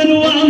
ودودا وعمدا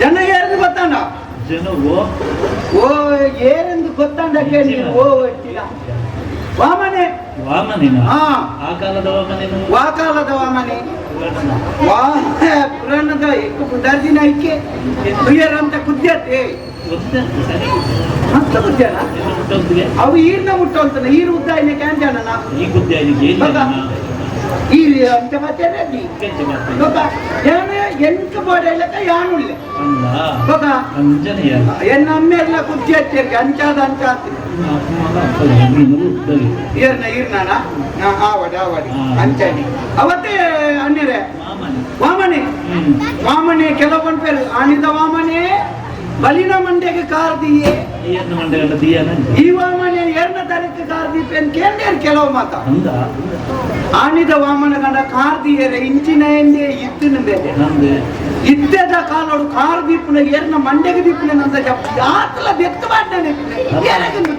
ಜನ ಯಾರು ಗೊತ್ತಾಂಡ ಜನವು ಓ ಏನೆಂದು ಗೊತ್ತಾಂಡ ಕೇಳಿ? ಓ ವಾಮನೆ. ವಾಮನೆ ಹಾ. ಆ ಕಾಲದ ವಾ ಕಾಲದ ವಾಮನೆ. ವಾ ಪುರಾಣದ ಎಕ್ಕು ಬುದ್ಧಾರ್ಜಿನ ಐಕೆ. ಪ್ರಿಯರಂತ ಕುದ್ಯತೆ. ಮಸ್ತ ಕುದ್ಯನ? ಅವು ಈರ್ನ ಮುಟ್ಟು ಅಂತಾನೆ ಈರು ಉದ್ದ ಇನ್ನ ಕ್ಯಾಂಜಾನನ ಈ ಗುದ್ದೆ ಈ ಅಂತ ಮಾತೇನೆ ಗೊತ್ತಾ ಯಾನ ಎಂಕ ಬೋಡೆಲ್ಲಕ ಎನ್ನ ಅಮ್ಮೆಲ್ಲ ಕುದ್ಯತ್ತೆ ಅಂಚಾದ ಅಂಚ ಇರ್ನ ಇರ್ನಾನ? ಆವಡ ಆವಡಿ ಅಂಚಾನಿ ಅವತ್ತೇ ಅನ್ನಿರೆ ವಾಮನೆ. ವಾಮನೆ ಕೆಲವೊಂದು ಪೇರು ಆನಿದ ವಾಮನೆ ಬಲಿನ ಮಂಡೆಗೆ ಕಾರ್ದಿಯೇ ಏನು ಮಂಡಗಂಡ ದಿಯಾನ ಈ ವಾಮನೆ ಎರಡನೇ ತಾರೀಕು ಕಾರ್ದೀಪೇನ್ ಕೇಂದ್ರ ಕೆಲವು ಮಾತ ಅಂದ ಆನಿದ ವಾಮನ ಗಂಡ ಕಾರ್ದಿಯರೆ ಇಂಚಿನ ಎಂದೇ ಇತ್ತಿನ ಮೇಲೆ ನಂದು ಇದ್ದದ ಕಾಲೋಡು ಕಾರ್ ದೀಪನ ಏರ್ನ ಮಂಡೆಗೆ ದೀಪನ ನಂದ ಜಪ್ ಯಾತಲ ಬೆತ್ತ ಮಾಡ್ತಾನೆ ಏನಾಗಿಂದು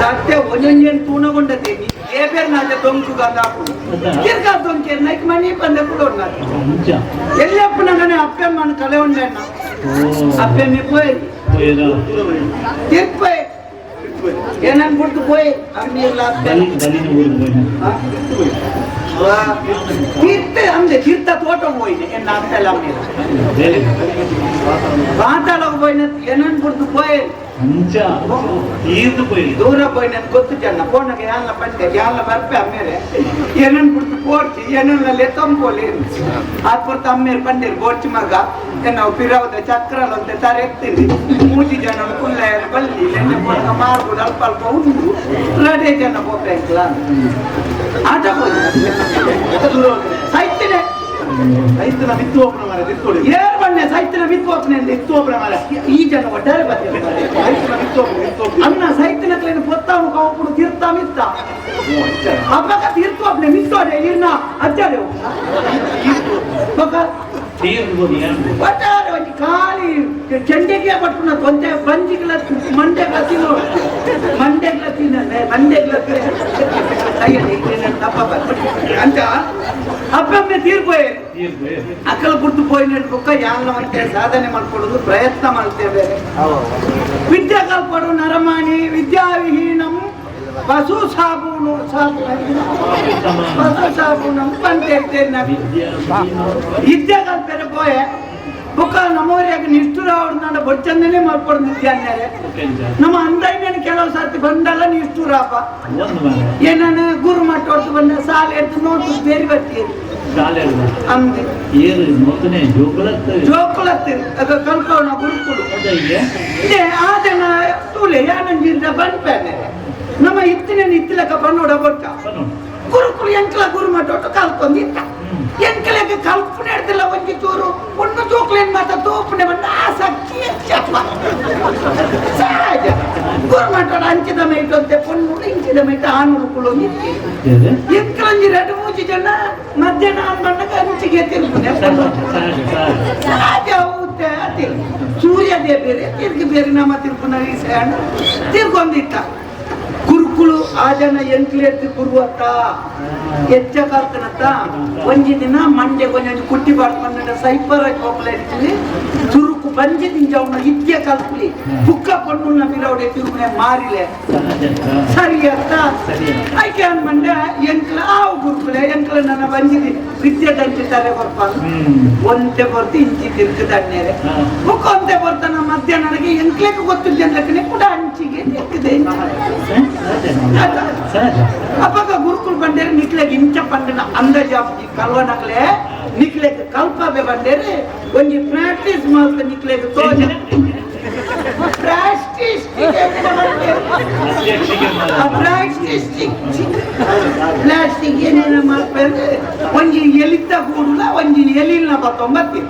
ಸತ್ಯ ಒಂದೊಂದೇನು ತೂಣಗೊಂಡದೆ ಎಬೇರ್ನಾದ ದೊಂಕುಗಾದ ತಿರ್ಗಾ ದೊಂಕೆ ನೈಕ್ ಮನಿ ಬಂದ ಕೊಡೋಣ ಎಲ್ಲಪ್ಪ ನಂಗನೆ ಅಪ್ಪೆ ಮನ ಕಲೆ ಉಂಡೆಣ್ಣ ಅಪ್ಪೆ ನೀ ಪೋಯ್ ತಿರ್ಪೋಯ್ ಏನನ್ ಬಿಟ್ಟು ಪೋಯ್ ಅಮ್ಮಿ ಎಲ್ಲ ತೀರ್ಥ ಅಂದ್ರೆ ತೀರ್ಥ ತೋಟ ಹೋಯ್ನೆ ಎನ್ನ ಅಪ್ಪೆಲ್ಲ ವಾತಾಲ ಹೋಯ್ನ ಏನನ್ ಬಿಟ್ಟು ಪೋಯ್ ಹಂಚ ತೀರ್ದು ಪೋಯಿ ದೂರ ಪೋಯಿ ನನ್ಗೆ ಗೊತ್ತು ಚೆನ್ನ ಫೋನಾಗ ಯಾಲ ಬಂದೆ ಯಾಲ ಬರ್ಪೆ ಅಮ್ಮೇಲೆ ಏನನ್ ಬಿಡ್ತು ಕೋರ್ಚಿ ಏನನ್ನಲ್ಲಿ ತಂಬೋಲಿ ಆ ಪುರ್ತ ಅಮ್ಮೇಲೆ ಬಂದಿರು ಬೋರ್ಚಿ ಮಗ ನಾವು ಪಿರಾವದ ಚಕ್ರಲ್ ಅಂತ ತರ ಎತ್ತೀನಿ ಮೂಜಿ ಜನ ಕುಲ್ಲ ಬಲ್ಲಿ ನೆನ್ನೆ ಪುರ್ತ ಮಾರ್ಬಿಡು ಅಲ್ಪ ಅಲ್ಪ ಉಂಟು ರಡೇ ಜನ ಹೋಗ್ಬೇಕಲ್ಲ ಆಟ ಹೋಗಿ ಸೈತನ ಬಿತ್ತು ಒಬ್ಬನ ಮರ, ತಿತ್ಕೊಳ್ಳಿ. ಏರ್ ಬಣ್ಣೆ ಸೈತನ ಬಿತ್ತು ಒಬ್ಬನ ಎತ್ತು ಒಬ್ಬನ ಈ ಜನ ಒಡ್ಡಾರೆ ಬರ್ತಾರೆ ಸೈತನ ಬಿತ್ತು ಒಬ್ಬನ ಅನ್ನ ಸೈತನ ಕ್ಲೇನ ಪೊತ್ತಾವು ಕಾವುಪುಡು ತಿರ್ತಾ ಮಿತ್ತ. ಅಪ್ಪಕ ತಿರ್ತು ಒಬ್ಬನ ಮಿತ್ತೋಡೆ, ಇರ್ನ ಅಜ್ಜಾಡೆ ಬಕ ಒಟ್ಟಾರೆ ಒಟ್ಟಿ ಖಾಲಿ ಚೆಂಡೆಗೆ ಪಟ್ಕೊಂಡ ತೊಂದೆ ಬಂಜಿಗ್ಲ ಮಂಡೆ ಗ್ಲತ್ತಿನ ಮಂಡೆ ಗ್ಲತ್ತಿನ ಮಂಡೆ ಗ್ಲತ್ತಿನ అంత అప్పమ్మే తీరిపోయే. అక్కడ గుర్తు కుక్క యానం అంటే సాధన అనకూడదు ప్రయత్నం అంటే వేరే. విద్య కల్పడు నరమాణి విద్యా విహీనం పశు సాబును పశు సాబునం పంటే విద్య కల్పెరపోయే ಬುಕ್ಕ ನಮ್ಮೂರಿಯಾಗ ನಿಷ್ಠುರ ಅವ್ರು ನನ್ನ ಬೊಚ್ಚಂದನೆ ಮಾಡ್ಕೊಂಡು ನಿತ್ಯಾನ್ಯಾರೆ ನಮ್ಮ ಅಂದೈನೇನು ಕೆಲವು ಸರ್ತಿ ಬಂದಲ್ಲ ನಿಷ್ಠುರಪ್ಪ. ಏನನ್ನ ಗುರು ಮಟ್ಟ ಹೊಡ್ತು ಬಂದ ಸಾಲ ಎದ್ದು ನೋಡ್ತು ಬೇರೆ ಬರ್ತೀರಿ ಅಂದೆ ಕಲ್ಪವನ ಆದನ ತೂಲೆ ಯಾನಂಜಿಂದ ನಮ್ಮ ಇತ್ತಿನ ಇತ್ತಿಲಕ್ಕ ಬನ್ನೋಡ ಬೊಟ್ಟ ಗುರುಕುಲು ಎಂಕಲ ಗುರು ಮಟ್ಟೊಟ್ಟು ಕಲ್ಕೊಂಡಿದ್ದ ಎಂಕಲಕ್ಕೆ ಕಲ್ಪನೆ ಹಿಡ್ದಿಲ್ಲ ಒಂಜಿ ಚೂರು. ಒಂದು ಜೋಕ್ಲೇನ್ ಮಾತ ತೋಪನೆ ಬಂದ ಆಸಕ್ತಿ ಸಹಜ. ಗುರು ಮಟ್ಟೋಡ ಅಂಚಿದ ಮೈಟು ಅಂತೆ ಪೊನ್ನು ಇಂಚಿದ ಮೈಟ ಆನೂರು ಕುಳು ಎಂಕಲಂಜಿ ಎರಡು ಮೂಜಿ ಜನ ಮಧ್ಯಾಹ್ನ ಮಣ್ಣಗ ಅಂಚಿಗೆ ತಿರುಗುನೆ ಸಹಜ ಊಟ ಅದೇ ಸೂರ್ಯದೇ ಬೇರೆ ತಿರ್ಗಿ ಬೇರೆ ನಮ್ಮ ತಿರುಪುನ ತಿರ್ಗೊಂದಿತ್ತ ಗುರುಕುಳು ಆ ಜನ ಎಂಕ್ಲೇರ್ತಿ ಕುರುವತ್ತ. ಎಚ್ಚ ಕಲ್ತನತ್ತ ಒಂಜಿ ದಿನ ಮಂಡ್ಯ ಕೊಂಚ ಕುಟ್ಟಿ ಬಾಡ್ಕೊಂಡ ಸೈಪರ್ ಹೋಗ್ಲಾ ಚುರುಕು ಕಲ್ಪಲಿ ಬುಕ್ಕ ಪಣ್ಣುನ ಮಿರವಡೆ ತಿರುಮನೆ ಮಾರಿಲೆ ಸಹಜ ಸರಿ ಅಂತ ಸರಿ ಆಯ್ಕೆ ಅನ್ಮಂಡ ಎಂಕ್ಲ ಆವು ಗುರುಕುಲೆ ಎಂಕ್ಲ ನನ್ನ ಬಂಜಿದಿ ವಿದ್ಯೆ ದಂಚಿತಾರೆ ಬರ್ಪ ಹ್ಮ್. ಒಂತೆ ಬರ್ತು ಇಂಚಿ ತಿರ್ಗ ದಣ್ಣೇರೆ. ಬುಕ್ ಒಂತೆ ಬರ್ತನ ಮಧ್ಯ ನನಗೆ ಎಂಕ್ಲೆಕ್ ಗೊತ್ತು ಕೂಡ ಹಂಚಿಗೆ ಸಹಜ ಅಪ್ಪಾಗ ಗುರುಕುಲ್ ಬಂದೇರೆ ನಿಕ್ಲೆಗ್ ಇಂಚ ಪಂಡನ ಅಂದಾಜಾಪಿ ಕಲ್ವನಕ್ಲೆ ನಿಕ್ಲೆಗ್ ಕಲ್ಪಬೆ ಬಂದೇರೆ ಒಂಜಿ ಪ್ರಾಕ್ಟೀಸ್ ಮಾಡ್ತ ನಿಕ್ಲೆಗ್ ತೋಜ ಪ್ರಾಕ್ಟೀಸ್ ಪ್ರಾಕ್ಟೀಸ್ ಪ್ಲಾಸ್ಟಿಕ್ ಏನೇನ ಮಾಡ್ತಾರೆ ಒಂಜಿ ಎಲಿತ್ತ ಗೂಡುಲ ಒಂಜಿ ಎಲಿಲ್ನ ಬತ್ತೊಂಬತ್ತಿ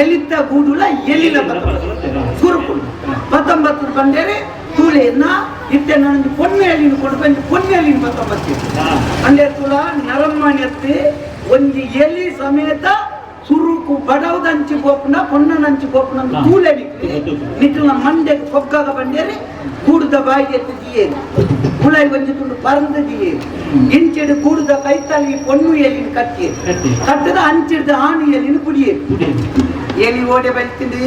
ಎಲಿತ್ತ ಗೂಡುಲ ಎಲಿಲ ಬತ್ತೊಂಬತ್ತಿ ಗುರುಕುಲ್ ಪತ್ತೊಂಬತ್ತು ಬಂದೇರೆ ತೂಳೆಯನ್ನ ಇತ್ತೆ ನಾನು ಪೊನ್ನೆಯಲ್ಲಿನ ಕೊಡು ಬಂದು ಪೊನ್ನೆಯಲ್ಲಿನ ಪತ್ತೊಂಬತ್ತು ಅಂದ್ರೆ ತುಲ ನರಮ್ಮಣ್ಯತ್ತಿ ಒಂಜಿ ಎಲಿ ಸಮೇತ ಸುರುಕು ಬಡವದಂಚಿ ಗೋಪುನ ಪೊನ್ನನಂಚಿ ಗೋಪುನ ಹಾ. ತೂಲೆ ನಿಕ್ಲಿ ಗೊತ್ತು. ನಿಕ್ಲ ಮಂಡೆ ಕೊಗ್ಗಾಗ ಬಂದೇರಿ ಕೂಡುದ ಬಾಯಿಗೆ ಎತ್ತು ದಿಯೇರಿ ಕುಳೈ ಒಂಜಿ ತುಂಡು ಪರಂದ ದಿಯೇರಿ ಇಂಚಿಡು ಕೂಡುದ ಕೈತಾಲಿ ಪೊನ್ನು ಎಲಿನ ಕಟ್ಟಿ ಕಟ್ಟಿ. ಕಟ್ಟದ ಅಂಚಿಡ್ದ ಆಣಿ ಎಲಿನ ಕುಡಿಯೇರಿ ಕುಡಿಯೋದು ಎಲಿ ಓಡೆ ಬೈತಿಂದಿ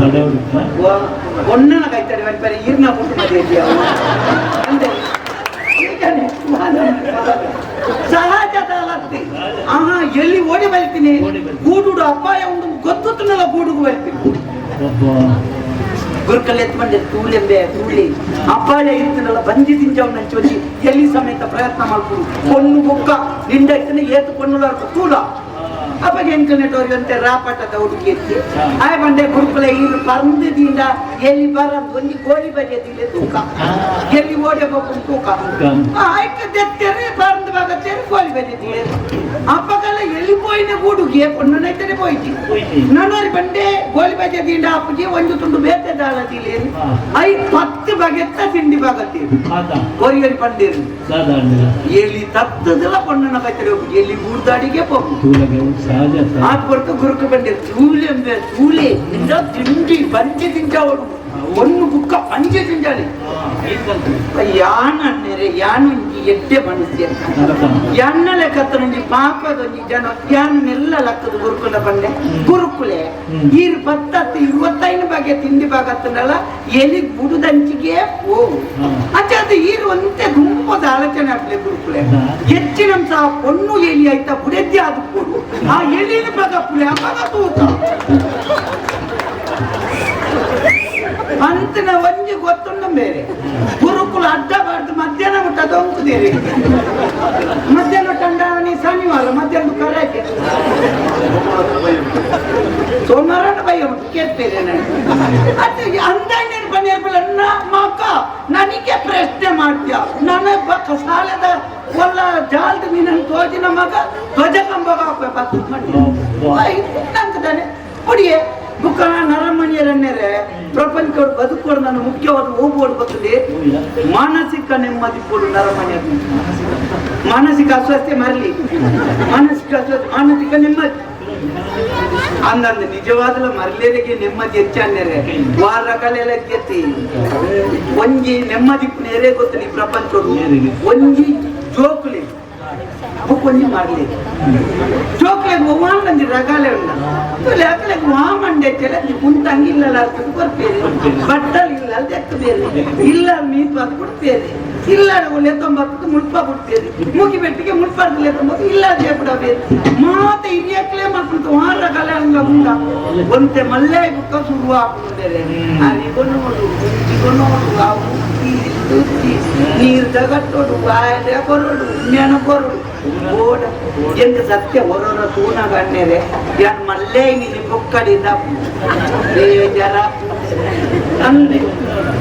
ಬಡವರು ಒಣ್ಣನ ಕೈತಾರೆ ಆಹಾ ಎಲ್ಲಿ ಓಡಿ ಬರ್ತೀನಿ? ಗೂಡುಡು ಅಪಾಯ ಒಂದು ಗೊತ್ತುತ್ತನಲ್ಲ ಗೂಡುಗು ಬರ್ತೀನಿ. ಗುರುಕಲ್ ಎತ್ಕೊಂಡೆ ತೂಲೆಂಬೆ ತೂಳಿ ಅಪಾಯ ಇರ್ತನಲ್ಲ ಬಂದಿ ತಿಂಜವನ್ನ ಚೋಚಿ ಎಲ್ಲಿ ಸಮೇತ ಪ್ರಯತ್ನ ಮಾಡ್ಕೊಂಡು ಕೊಣ್ಣು ಬುಕ್ಕ ನಿಂಡ ಏತು ಏತು ಕೊಣ್ಣು ಅಪ್ಪಗೆ ಅವಾಗ ಎಂಕನೆಟೋರಿ ಅಂತ ರಾಪಟದ ಹುಡುಗಿ ಎತ್ತಿ. ಆ ಬಂಡೆ ಕುರುಕುಲ ಇಲ್ಲಿ ಪರಂದದಿಂದ ಎಲ್ಲಿ ಬರದು ಒಂದು ಗೋಳಿ ಬರೆಯದಿಲ್ಲ ತೂಕ. ಎಲ್ಲಿ ಓಡಬೇಕು ತೂಕ. ಆಯ್ಕೆತ್ತಾರೆ ಪರಂದು ಬಾಗತ್ತೇನೆ ಗೋಳಿ ಬರೆಯದಿಲ್ಲ ಅಪ್ಪಗಲ್ಲ ಎಲ್ಲಿ ಪೋಯಿನ ಗೂಡುಗೆ ಪೊಣ್ಣು ನೈತನೆ ಪೋಯ್ತಿ ನನ್ನೋರಿ ಬಂಡೆ ಗೋಳಿ ಬಜೆದಿಂದ ಅಪ್ಪಗೆ ಒಂದು ತುಂಡು ಬೇತೆ ದಾಳದಿಲ್ಲ. ಐ ಪತ್ತು ಬಗೆತ್ತ ತಿಂಡಿ ಬಾಗತ್ತೀರಿ ಗೋರಿಯಲ್ಲಿ ಬಂದಿರಿ. ಎಲ್ಲಿ ತತ್ತದಿಲ್ಲ ಪೊಣ್ಣನ ಬೈತಾರೆ ಎಲ್ಲಿ ಗುಡ್ದಾಡಿಗೆ ಪೋಗು ಹೋಗು ತೂಲಗೆ ಸಹಜ ಸಹಜ ಆ ಕೊರಕ ಗುರುಕು ಬಂದೆ ತೂಲೆ ಅಂಬೆ ತೂಲೆ ಇಂದ ತಿಂಡಿ ಪಂಚೆ ತಿಂಜಾವಳು ಒಂದು ಬುಕ್ಕ அஞ்சு செஞ்சாலே ಯಾನ ಅನ್ನೆರೆ ಯಾನು ಇಂಜಿ ಎಡ್ಡೆ ಮನಸ್ಸಿಯ ಯಾನ ಲೆಕ್ಕತ್ತನೊಂಜಿ ಪಾಪದೊಂಜಿ ಜನ ಯಾನೆಲ್ಲ ಲೆಕ್ಕದ ಗುರುಕುಲ ಬಂದೆ. ಗುರುಕುಲೆ. ಈರ್ ಪತ್ತತ್ತು ಇರುವತ್ತೈದು ಬಗೆ ತಿಂಡಿ ಬಾಗತ್ತನಲ್ಲ ಎಲಿ ಗುಡುದಂಚಿಗೆ ಅಚೆ ಅಚ್ಚಾದ ಈರ್ ಒಂತೆ ಗುಂಪದ ಆಲೋಚನೆ ಆಗ್ಲಿ ಗುರುಕುಲೆ. ಹೆಚ್ಚಿನ ಸಹ ಪೊಣ್ಣು ಎಲಿ ಆಯ್ತಾ, ಬುಡೆದ್ದೆ ಆದ ಆ ಎಲಿನ ಬಗ ಪುಲೆ ಅವಾಗ ತೂತ ಅಂತಿನ ಒಂಜಿ ಗೊತ್ತುಂಡು ಬೇರೆ. ಗುರುಕುಲ ಅಡ್ಡ ಬಾರ್ದು ಮಧ್ಯಾಹ್ನ ಊಟ ದೊಂಕುದೇರಿ ಮಧ್ಯಾಹ್ನ ಟಂಡಾವಣಿ ಶನಿವಾರ ಮಧ್ಯಾಹ್ನ ಕರಾಕೆ ಸೋಮವಾರ ಬೈ ಕೇಳ್ತೇನೆ ಅದು ಅಂದಾಜಿನ ಬನ್ನಿರ್ಬಲ್ಲ ಮಕ್ಕ ನನಗೆ ಪ್ರಶ್ನೆ ಮಾಡ್ತೀಯ. ನನ್ನ ಬಕ್ಕ ಸಾಲದ ಒಲ್ಲ ಜಾಲ್ದು ಮೀನನ್ನು ತೋಜಿನ ಮಗ ಧ್ವಜ ಕಂಬಗ ಬತ್ತು ನಂತದಾನೆ ಕುಡಿಯೇ ಬುಕ್ಕ ನರಮಣಿಯರನ್ನೇರೆ ಬದುಕೋಡು ನಾನು ಮುಖ್ಯವಾದ ಹೋಗುವುದು ಬರ್ತದೆ. ಮಾನಸಿಕ ನೆಮ್ಮದಿ ಕೊಡು ನರಮನೆ ಮಾನಸಿಕ ಅಸ್ವಸ್ಥೆ ಮರಲಿ. ಮಾನಸಿಕ ಅಸ್ವಸ್ಥೆ ಮಾನಸಿಕ ನೆಮ್ಮದಿ. ಅಂದಂದು ನಿಜವಾದಲ ಮರಲೇರಿಗೆ ನೆಮ್ಮದಿ ಹೆಚ್ಚಾನ್ಯರೆ ವಾರ ಕಲೆಲ್ಲ ಗೆತ್ತಿ ಒಂಜಿ ನೆಮ್ಮದಿ ನೆರೆ ಗೊತ್ತು ಪ್ರಪಂಚ ಒಂಜಿ ಜೋಕುಲಿ. ಬುಕ್ ಒಂಜಿ ಮಾಡ್ಲಿ ಜೋಕ್ಲೆಗ್ ಒವ್ವಾನ್ ಬಂದಿ ರಗಾಲೆ ಉಂಡ ಲೆಕ್ಕಲೆಗ್ ವಾಮಂಡೆ ಚೆಲ ಕುಂತಂಗಿಲ್ಲ ಅರ್ಥದ ಬರ್ಪೇರಿ ಬಟ್ಟಲ್ ಇಲ್ಲ ದೆಕ್ಕಬೇರಿ ಇಲ್ಲ ಮೀತು ಅದು ಕೊಡ್ತೇರಿ ಇಲ್ಲ ಒಳ್ಳೆ ತೊಂಬತ್ತು ಮುಳ್ಪ ಬಿಡ್ತೇರಿ ಮುಗಿ ಬೆಟ್ಟಿಗೆ ಮುಳ್ಪಾರ್ದಲೆ ತೊಂಬತ್ತು ಇಲ್ಲ ಅದೇ ಬಿಡಬೇರಿ ಮಾತೆ ಹಿರಿಯಕ್ಲೆ ಮಕ್ಕಳು ವಾರ ರಗಾಲೆ ಹಂಗ ಒಂತೆ ಮಲ್ಲೆ ಬುಕ್ಕ ಶುರು ಹಾಕೊಂಡಿದ್ದಾರೆ ಅರಿಗೊನ್ನೋಡು ಗುಂಜಿಗೊನ್ನೋಡು ಆ ಉತ್ತಿ ತುತ್ತಿ ನೀರು ತಗಟ್ಟೋಡು ಬಾಯಲೆ ಕೊರಡು ನೆನ ಕೊರಡು, ಓಡ. ಎಂತ ಸತ್ಯ, ಹೊರೋರ ತೂನ ಗಣ್ಯರೆ ಯಾರು ಮಲ್ಲೆ ನಿನ್ನ ಬೊಕ್ಕಡಿದ ಬೇಜಾರ. ಅಂದೆ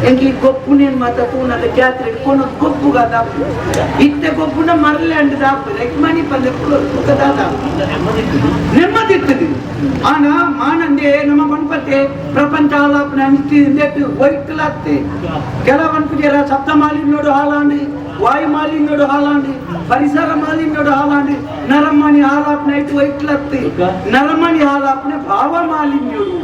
ಎಂಗಿ ಗೊಪ್ಪು ನೀನ್ ಮಾತ ತೂನದ ಜಾತ್ರೆ ಇಟ್ಕೊಂಡು ಗೊಪ್ಪುಗದ ಇತ್ತೆ ಗೊಪ್ಪುನ ಮರಲೆ ಅಂಡ್ ದಾಪು ಲೈಕ್ ಮನಿ ಪಲ್ಲೆ ಕುಕ್ಕದಾದ ನೆಮ್ಮದಿರ್ತದೆ ಆನ ಮಾನಂದೆ ನಮ್ಮ ಗಣಪತಿ ಪ್ರಪಂಚ ಆಲಾಪನ ಅನಿಸ್ತಿ ವೈಕಲಾಗ್ತಿ ಕೆಲವನ್ಕು ಜರ ಶಬ್ದ ಮಾಲಿನ್ಯೋಡು ಹಾಲಾಂಡಿ ವಾಯು ಮಾಲಿನ್ಯೋಡು ಹಾಲಾಂಡಿ ಪರಿಸರ ಮಾಲಿನ್ಯೋಡು ಹಾಲಾಂಡಿ ನರಮಣಿ ಹಾಲಾಪನ ಇಟ್ಟು ವೈಕಲಾಗ್ತಿ ನರಮಣಿ ಹಾಲಾಪನೆ ಭಾವ ಮಾಲಿನ್ಯೋಡು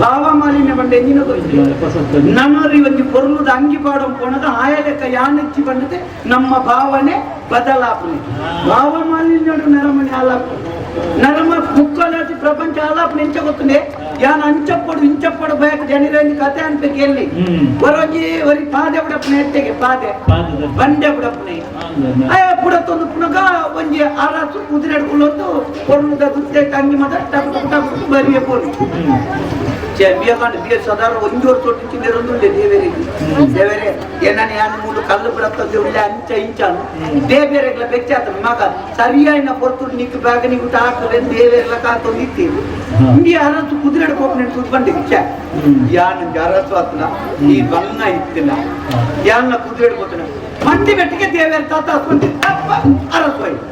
ಭಾವ ಮಾಲಿನ್ಯ ಬಂಡ ಎಂಜಿನ ಗೊತ್ತಿಲ್ಲ ನನ್ನೋರಿ ಒಂದು ಪೊರ್ಲುದ ಅಂಗಿ ಪಾಡಂ ಪೋಣದ ಆಯ ಲೆಕ್ಕ ಯಾನೆಚ್ಚಿ ಬಂದದೆ ನಮ್ಮ ಭಾವನೆ ಬದಲಾಪನೆ ಭಾವ ಮಾಲಿನ್ಯೋಡು ನರಮಣಿ ಹಾಲಾಪನೆ ನರಮ ಮುಕ್ಕಾಲಾಸಿ ಪ್ರಪಂಚ ಆಲಾಪ ನಿಂಚಗೊತ್ತದೆ ಯಾನ್ ಅಂಚಪ್ಪಡು ಇಂಚಪ್ಪಡು ಬಯಕ ಜನರಲ್ಲಿ ಕತೆ ಅನ್ಬೇಕು ಎಲ್ಲಿ ಹ್ಮ್. ಹೊರಜಿ ಒರಿ ಪಾದೆ ಬಿಡಪ್ಪನೆ ಎತ್ತೆಗೆ ಪಾದೆ ಪಾದದ ಬಂಡೆ ಬಿಡಪ್ಪನೆ ಹಂಗನ್ನ. ಅಯ್ಯ ಪುಡತ್ತೊಂದು ಪುನಗ ಒಂಜಿ ಅರಸು ಕುದುರೆ ಹಿಡ್ಕೊಳ್ಳೋದು ಕೊಡುದ ದುತ್ತೆ ತಂಗಿ ಮಾತ್ರ ಟಪ್ ಟಪ್ ಟಪ್ ಬರಿಯ ಬೋದು ಹ್ಮ್. ಚೆ ಬಿಯ ಕಂಡು ಬಿಯ ಸದಾರ ಒಂದು ವರ್ಷ ತೊಟ್ಟಿಸಿದಿರೊಂದು ದೇವೇರಿಗೆ ದೇವೇರೆ ಏನನ್ನ ಯಾನು ಮೂಲು ಕಲ್ಲು ಬಿಡತ್ತದ್ದು ಒಳ್ಳೆ ಅಂಚ ಇಂಚಾನು ದೇವೇರೆಗ್ಲ ಬೆಚ್ಚಾತ ಮಗ ಸರಿಯಾಯಿನ ಪೊರ್ತು ನಿಕ್ಕು ಬ್ಯಾಗ ನೀವು ಹಾಕುವೆ ದೇವೇರ್ಲ ಕಾತೊಂದು ಇತ್ತೀವಿ ಹಾ. ಹಿಂಗೆ ಅರಸು ಕುದುರೆ ಹಿಡ್ಕೊಂಡು ನಿಂತು ಕುತ್ಕೊಂಡು ಇಚ್ಚ ಹ್ಮ್. ಯಾನು ಅರಸು ಆತನ ಈ ಬಂಗ ಇತ್ತಿನ ಯಾನ ಕುದುರೆ ಹಿಡ್ಕೋತಾನ ಮಂಡಿ ಬೆಟ್ಟಿಗೆ ದೇವೇರ್ ತಾತ ಹಾಕೊಂಡು ಅಪ್ಪ ಅರಸು ಆಯ್ತು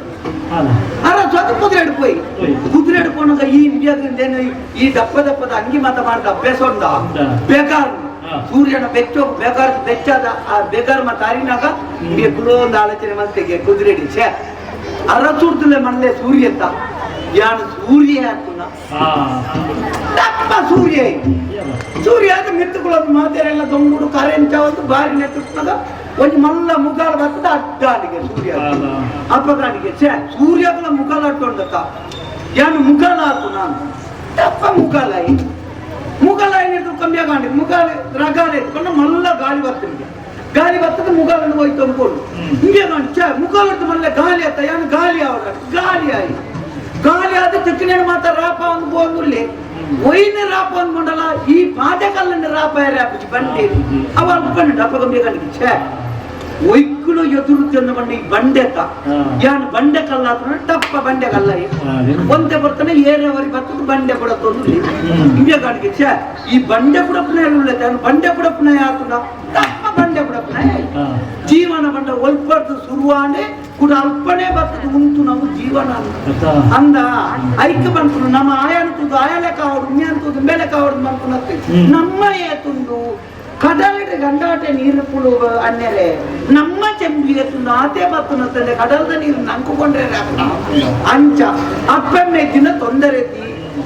ಅಲ್ಲ. ಅರಸು ಅದು ಕುದುರೆ ಹಿಡ್ಕೋಯ್ ಹೋಯ್. ಕುದುರೆ ಹಿಡ್ಕೊಂಡಾಗ ಈ ಇಂಡಿಯಾದಿಂದ ಏನು ಈ ದಪ್ಪ ದಪ್ಪದ ಅಂಗಿ ಮಾತ ಮಾಡಿದ ಅಭ್ಯಾಸ ಉಂಟ ಉಂಟಾ? ಬೇಗಾರ್ ಹಾ. ಸೂರ್ಯನ ಬೆಚ್ಚೋ ಬೇಗಾರ್ ಬೆಚ್ಚಾದ ಆ ಬೇಗಾರ್ ಮತ್ತೆ ಅರಿನಾಗ ನಿಮಗೆ ಕುಲೋ ಒಂದು ಆಲೋಚನೆ ಮನಸ್ಸಿಗೆ ಕುದುರೆ ಹಿಡಿ ಛೇ ಅರಸುಡ್ದಲೆ ಮನಲೆ ಸೂರ್ಯ ಅಂತ ಯಾನು ಸೂರ್ಯ ಅಂತನ ಆ. ದಪ್ಪ ಸೂರ್ಯ? ಸೂರ್ಯ ಅದು ಮೆತ್ತುಕೊಳ್ಳೋದು ಮಾತೆರೆಲ್ಲ ದೊಂಗುಡು ಕರೆಂಟ್ ಒಂದು ಬಾರಿ ನೆತ್ತದ ಒಂದು ಮಲ್ಲ ಮುಗಾಲ ಬರ್ತದ ಅಡ್ಡಾಡಿಗೆ ಸೂರ್ಯ. ಅಪಗಾಡಿಗೆ ಛೇ ಸೂರ್ಯಗಳ ಮುಗಾಲ ಅಟ್ಟೊಂಡಕ್ಕ ಏನು ಮುಗಾಲ ಆತು ನಾನು. ದಪ್ಪ ಮುಗಾಲಾಯಿ ಐತಿ ಮುಗಾಲ ಏನಿದ್ರು ಕಮ್ಮಿ ಗಾಂಡಿ ಮುಗಾಲ ರಗಾಲ ಎತ್ಕೊಂಡು ಮಲ್ಲ ಗಾಳಿ ಬರ್ತದೆ ಗಾಳಿ ಬರ್ತದೆ ಮುಗಾಲನ್ನು ಹೋಯ್ತು ಅನ್ಕೊಂಡು ಹ್ಮ್. ಹಿಂಗೆ ಗಾಂಡಿ ಛೇ ಮುಗಾಲದ್ದು ಮಲ್ಲ ಗಾಳಿ ಆತ ಯಾನು ಗಾಳಿ ಅವಳ ಗಾಳಿ ಆಯಿ ಗಾಳಿ ಆದ ಚಿಕ್ಕನೇನು ಮಾತ ರಾಪ ಒಂದು ಬೋಂದುಲ್ಲಿ ಒಯ್ನ ರಾಪ ಅಂದ್ಕೊಂಡಲ್ಲ ಈ ಪಾದಕಲ್ಲನ್ನ ರಾಪ ರಾಪಿಸಿ ಬಂಡಿ ಅವ ಅನ್ಕೊಂಡು ಡಪ್ಪ ಗಂಭೀರ ಕಣ್ಣಿಗೆ ಛೇ ಒಯ್ಕುಲು ಎದುರು ತಿಂದ ಬಂಡಿ ಬಂಡೆತ ಹಾ. ಯಾನ್ ಬಂಡೆ ಕಲ್ಲ ಆತನ ಟಪ್ಪ ಬಂಡೆ ಕಲ್ಲ ಈ. ಆ, ಏನು? ಒಂದೇ ಬರ್ತಾನೆ ಏರೇವರೆಗೆ ಬರ್ತದೆ ಬಂಡೆ ಬಿಡತ್ತೊಂದು ಹ್ಮ್. ಹಿಂಗೆ ಕಾಣಿಗೆ ಛೇ ಈ ಬಂಡೆ ಬುಡಪ್ಪನ ಉಳ್ಳತೆ ಬಂಡೆ ಬುಡಪ್ಪನ ಆತನ ತಪ್ಪ ಬಂಡೆ ಬುಡಪ್ಪನ ಆ. ಜೀವನ ಬಂಡ ಒಲ್ಪಡ್ದು ಶುರುವಾನೆ ಕೂಡ ಅಲ್ಪನೆ ಬರ್ತದೆ ಉಂಟು ನಾವು ಜೀವನ? ಅಂದ ಐಕ್ಯ ಬಂತು ನಮ್ಮ ಆಯಂತುದು ಆಯಲೆ ಕಾವಡು ಉಣ್ಯಂತುದು ಮೇಲೆ ಕಾವಡು ಬಂತು ಹ್ಮ್. ನಮ್ಮ ಏತುಂದು ಕಡಲಿಡ ಗಂಡಾಟೆ ನೀರು ಕುಳು ಅನ್ನೆಲೆ ನಮ್ಮ ಚೆಂಬಿಗೆ ತುಂಡು ಆತೆ ಬತ್ತು ನತ್ತಂದೆ ಕಡಲದ ನೀರು ನಂಕುಕೊಂಡ್ರೆ. ಅಂಚ ಅಪ್ಪಮ್ಮೆ ದಿನ ತೊಂದರೆ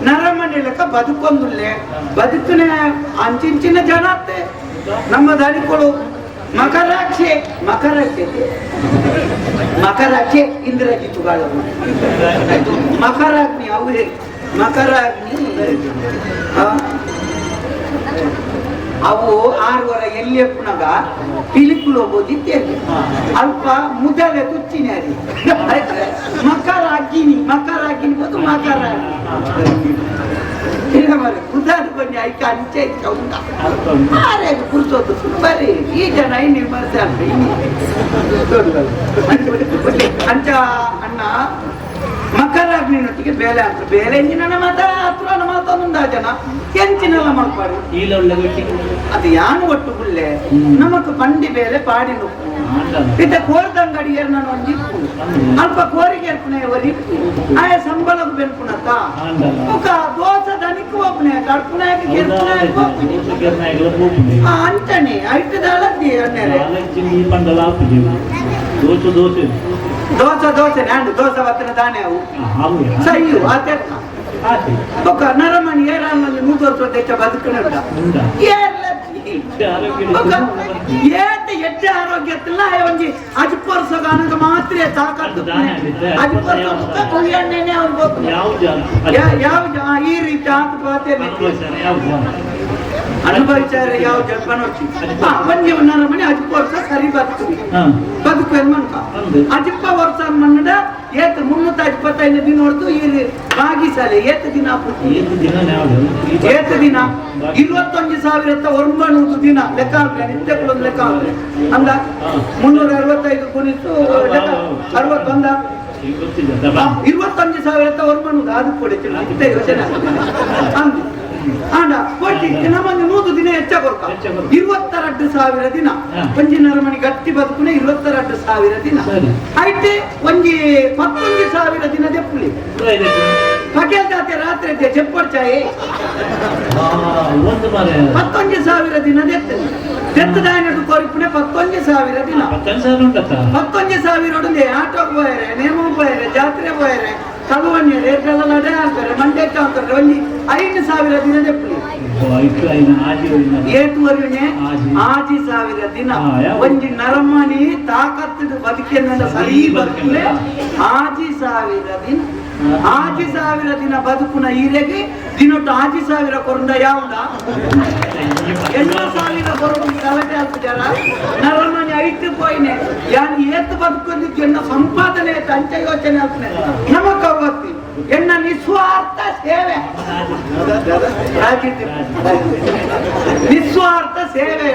ನರಮನೆ ಲೆಕ್ಕ ಬದುಕೊಂದುಲ್ಲೆ ಬದುಕಿನ ಅಂಚಿಂಚಿನ ಜನ ಅತ್ತೆ ನಮ್ಮ ದನಿಗಳು ಮಕರಾಕ್ಷೆ, ಮಕರಕ್ಕೆ. ಮಕರಕ್ಕೆ ಇಂದ್ರಜಿ ತುಗಾಳ ಮಕರಾಗ್ನಿ, ಅವರೇ. ಮಕರಾಗ್ನಿ ಅವು ಆರ್ವರ ಎಲ್ಲಿ ಪಿಲಿಕುಲು ಹೋಗೋದಿತ್ತೆ ಅಲ್ಪ ಮುದಲೆ ತುಚ್ಚಿನ ಮಕರ ಮಕರಾಗ್ನಿ ಮಕರ ಅಗ್ಗಿನಿ ತಿರುಗಬಾರ ಕುದಾರು ಬನ್ನಿ ಐಕ ಅಂಚೆ ಚೌಂಡ ಆರೆ ಕುರ್ಸೋದು ಸುಮ್ಮರಿ ಈ ಜನ ನೀವು ಬರ್ತಾರೆ ಅಂಚ ಅಣ್ಣ ಮಕರಾಗ್ನಿನೊಟ್ಟಿಗೆ ಬೇಲೆ ಅಂತ ಬೇಲೆ ಎಂಜಿನ ಮಾತಾ ಹತ್ರ ಮಾತಾನುಂದ ಜನ ಎಂಚಿನೆಲ್ಲ ಮಾಡ್ಬಾರ್ದು ಅದು ಯಾನು ಒಟ್ಟು ಗುಳ್ಳೆ ನಮಕ್ ಬಂಡಿ ಬೇಲೆ ಪಾಡಿ ನೊಪ್ಪು ಆಂಡಲ. ಇತ್ತ ಕೋರ್ದಂಗಡಿ ನಾನು ಒಂದು ಇಪ್ಪು ಅಲ್ಪ ಕೋರಿಗೆ ಏರ್ಪುನೆ ಒಂದು ಇಪ್ಪು ಆಯ ಸಂಬಳದ ಬೆನ್ಪುನತ್ತ ಆಂಡಲ. ಮುಖ ದೋಸ ದನಿಕ್ ಒಬ್ಬನೇ ಕಡ್ಪುನಾಯಕ ಹೌದಾ? ಕೆರ್ಪುನಾಯಕ ದೋಸಕ್ಕೆ ನಾಯಿಗಳ ಹೋಗ್ತೀನಿ. ಆ ಅಂಚನೆ ಐಟದಳದ್ದಿ ಅನ್ನೆರೆ ನಾಲ್ಕು ಈ ಪಂಡಲ ಹಾಕ್ತಿದ್ದೀವಿ. ದೋಸೆ ದೋಸೆ ದೋಸ ದೋಸೆ ನಾಂಡು ದೋಸ ವತ್ತನ ದಾನೆ ಅವು ಆ, ಹಾಗೆ. ಸಯ್ಯು ಆತೆತ್ತ ಆಯ್ತು. ಮುಖ ನರಮಣಿ ಏರಲ್ಲಿ ನೂರು ವರ್ಷ ಹೆಚ್ಚ ಬದುಕುನುಂಡ ಏತ ಎಡ್ಡೆ ಆರೋಗ್ಯ ಒಂಜಿ ಅಜ್ಪರ್ಸ ಗಾನಗ ಮಾತ್ರ ತಾಕತ್ತು. ದಾನೆ ಆಗಿದ್ರೆ ಅಜ್ಪರ್ಸ ಮುಖ ಕೊಯ್ಯಣ್ಣೆನೆ ಅವ್ರು ಯಾವ ಯಾವ ಈ ರೀತಿ ಆತ ಪಾತೆ ಅನುಭವಿಸ್ತಾರೆ, ಯಾವ ಜಾಗ? ಅನುಭವಿಸಾರೆ ಯಾವ ಜನ್ಮನೋಚಿ ಒಂಜಿ ನರಮಣಿ ವರ್ಷ ಸರಿ. ಬದುಕು. ಮನ್ಕ ಅಂದು. ಅಜಿಪ್ಪ ವರ್ಷ ಮನ್ನಡ ಏತ್ ಮುನ್ನೂತ್ತ ಇಪ್ಪತ್ತೈದು ದಿನ ಹೊಡೆದು ಈ ಬಾಗಿಸಲೆ ಏತ್ ದಿನ ಏತ್ ದಿನ ಇರುವತ್ತೊಂದು ಸಾವಿರ ಒಂಬೈನೂರು ದಿನ ಲೆಕ್ಕ ಹಾಕ್ಲೆ ನಿತ್ಯಗಳೊಂದು ಲೆಕ್ಕ ಹಾಕ್ಲೆ ಅಂದ? ಮುನ್ನೂರ ಅರವತ್ತೈದು ಲೆಕ್ಕ ಅರವತ್ತೊಂದ. ಇರುವತ್ತೊಂದು ಸಾವಿರ ಒಂಬೈನೂರು ಅದು. ಇತ್ತೆ ಯೋಚನೆ ಅಂದು? ಆಂಡ ಕೊಟ್ಟಿ ನಮ್ಮನ್ನು ನೂರು ದಿನ ಹೆಚ್ಚ ಕೊಡ್ಕ. ಇರುವತ್ತೆರಡು ಸಾವಿರ ದಿನ. ಒಂಜಿ ನರಮಣಿ ಗಟ್ಟಿ ಬದುಕುನೆ ಇರುವತ್ತೆರಡು ಸಾವಿರ ದಿನ. ಐತೆ ಒಂಜಿ ಮತ್ತೊಂದು ಸಾವಿರ ದಿನ ದೆಪ್ಪುಲಿ. ಪಟೇಲ್ ಜಾತಿ ರಾತ್ರಿ ಎದ್ದೆ ಚೆಪ್ಪಡ್ಚಾಯಿ. ಪತ್ತೊಂದು ಸಾವಿರ ದಿನ ದೆತ್ತದು ದೆತ್ತದ ಆಯ್ನಟ್ಟು ಕೊರಿಪುಣೆ ಪತ್ತೊಂದು ಸಾವಿರ ದಿನ. ಪತ್ತೊಂದು ಸಾವಿರ ಉಡುಂದೆ ಆಟೋ ಹೋಯರೆ ನೇಮ ಹೋಯರೆ ಜಾತ್ರೆ ಹೋಯರೆ ಕಲುವಣ್ಯರೆ ಎಲ್ಲ ನಡೆ ಹಾಕ್ತಾರೆ ಮಂಡ್ಯಕ್ಕೆ ಒಂಜಿ ಐದು ಸಾವಿರ ದಿನ ಒಯ್ದ. ಏತುವರೆನೆ ಆಜಿ. ಸಾವಿರ ದಿನ? ಒಂಜಿ ನರಮಣಿ ತಾಕತ್ತು ಬದುಕಿನ ಸರಿ ಬದುಕಲೆ ಆಜಿ ಸಾವಿರ ದಿನ ಆಜಿ ಸಾವಿರ ದಿನ ಬದುಕುನ ಈರೆಗೆ ದಿನೊಟ್ಟು ಆಜಿ ಸಾವಿರ ಕೊರಂದ ಯಾವುದ ಎಲ್ಲ ಸಾವಿರ ಕೊರಂದು ಕಲಟೆ ಹಾಕ್ತಾರ ನರಮನೆ ಐಟ್ಟು ಪೋಯ್ನೆ ಯಾನ್ ಏತ್ ಬದುಕೊಂಡಿದ್ದು ಎನ್ನ ಸಂಪಾದನೆ ಅಂತ ಯೋಚನೆ ಆಗ್ತಾನೆ ನಮಗ ಗೊತ್ತಿ ಎಣ್ಣ ನಿಸ್ವಾರ್ಥ ಸೇವೆ. ನಿಸ್ವಾರ್ಥ ಸೇವೆ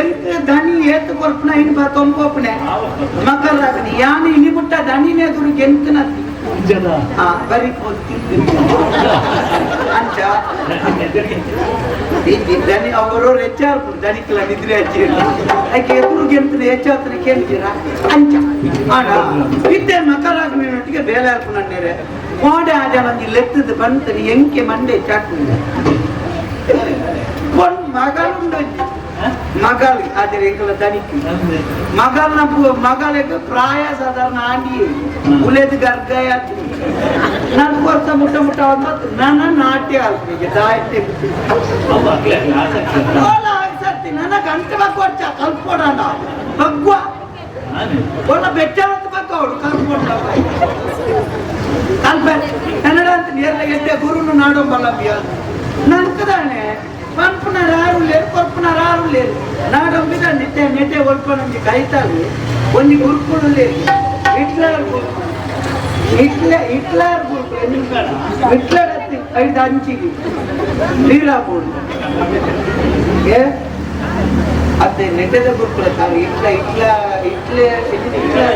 ಎಂತ ದನಿ ಏತ್ ಕೊರ್ಪನ ಇನ್ ಬಾ ತೊಂಬೋಪನೆ. ಮಕ್ಕಳಾಗನಿ ಯಾನು, ಇನಿ ಬಿಟ್ಟ ದನಿನೇ ದುರ್ಗ ಎಂತ ನತ್ತಿ ಜನ. ಬರೀ ಈ ದನಿ, ಅವರು ಹೆಚ್ಚಾರ್ಪು ದನಿಕ್ಲ ನಿದ್ರೆ ಅದಕ್ಕೆ ಎದುರುಗೆ ಎಂತ ಹೆಚ್ಚಾತ್ರ ಕೇಳ್ತೀರಾ ಅಂಚ. ಆಡ ಇದ್ದೆ ಮಕ್ಕಳಾಗನೊಟ್ಟಿಗೆ ಬೇಲೆ ಹಾಕು ಮೋಡೆ ಆದ ಒಂದು ಲೆತ್ತದ ಬಂತನಿ ಎಂಕೆ ಮಂಡೆ ಚಾಟ್ನಿದೆ? ಒಂದು ಮಗಳುಂಡು ಮಗಳು ಆದರೆ ಎಂಕಲ ದನಿಕ್ಕೆ ಮಗಲ್ನ ಮಗಳಿಗೆ ಪ್ರಾಯ ಸಾಧಾರಣ ಆಂಡಿ ಉಲೇದ್ ಗರ್ಗಯ ನಾಲ್ಕು ವರ್ಷ ಮುಟ್ಟ ಮುಟ್ಟ ಒಂಬತ್ತು ನನ್ನ ನಾಟ್ಯ ಅಲ್ಪಿಗೆ ದಾಯತೆ ಮಕ್ಕಳೇ ಆಸಕ್ತಿ ಆಗ್ಸತ್ತಿ ನನ್ನ ಗಂಟೆ ಬಗ್ಗೆ ಕೊಡ್ಚ ಕಲ್ಪೊಡಣ ಬಗ್ವ ನಾನೇ ಒಳ್ಳ ಬೆಚ್ಚ ಅಂತ ಬಗ್ಗ ಅವಳು ಕಲ್ಪೊಂಡ ಕಲ್ಪ ಕನ್ನಡ ಅಂತ ನೇರ್ಲ ಎಡ್ಡೆ ಗುರುನು ನಾಡೊಂಬಲ್ಲ ಬಿಯ ನನ್ಕದಾನೆ పంపున రారు లేరు కొరుపున రారు లేరు. నాడం మీద నెట్టే నెట్టే ఒడుకోనండి కాగితాలు కొన్ని గురుకులు లేరు హిట్లర్ గురుకులు హిట్లర్ హిట్లర్ గురుకులు ఎందుకంటే హిట్లర్ ఐదు అంచి లీలాపూర్ ఏ? అదే నెట్టేద గురుకులు కాదు. ఇట్లా ఇట్లా ఇట్లే ఇట్లా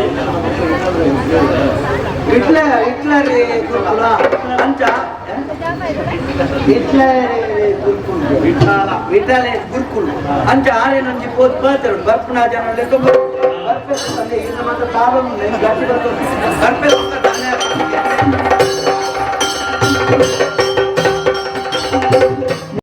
ఇట్లా ఇట్లా గురుకులా అంచా. ಇಟ್ಲ ಗುರುಕುಲ ವಿಠಾಲ ವಿಠಾಲ ಗುರುಕುಲ ಅಂಚ ಆರೆ ನಂಜಿ ಪೋತ್ ಬರ್ತಾರೆ ಬರ್ಪನ ಜನ ಲೆಕ್ಕ ಬರ್ಪೆ ಅಲ್ಲಿ ಇನ್ನು ಮಾತ್ರ ತಾಳು ಗಟ್ಟಿ ಬರ್ತದೆ ಬರ್ಪೆ ಧನ್ಯವಾದ